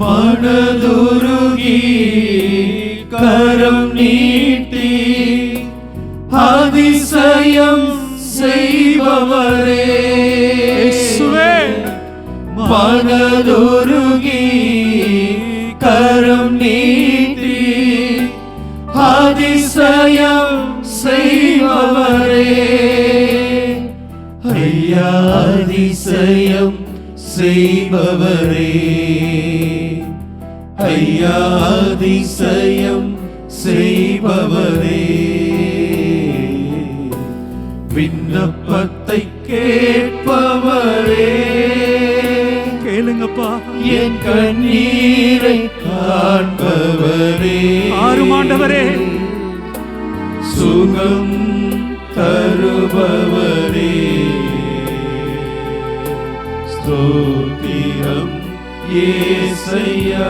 மனதுருகி கரம் நீட்டி அதிசயம் செய்பவரே. மனதுருகி கரம் நீட்டி அதிசயம் செய்பவரே. ஐயா அதிசயம் செய்பவரே. ஐயா அதிசயம் செய்பவரே விண்ணப்பத்தை கேட்பவரே. கேளுங்கப்பா. என் கண்ணீரை காண்பவரே ஆறுமாண்டவரே. சுகம் தருபவரே ஸ்தோத்திரம். ఏసయ్యా.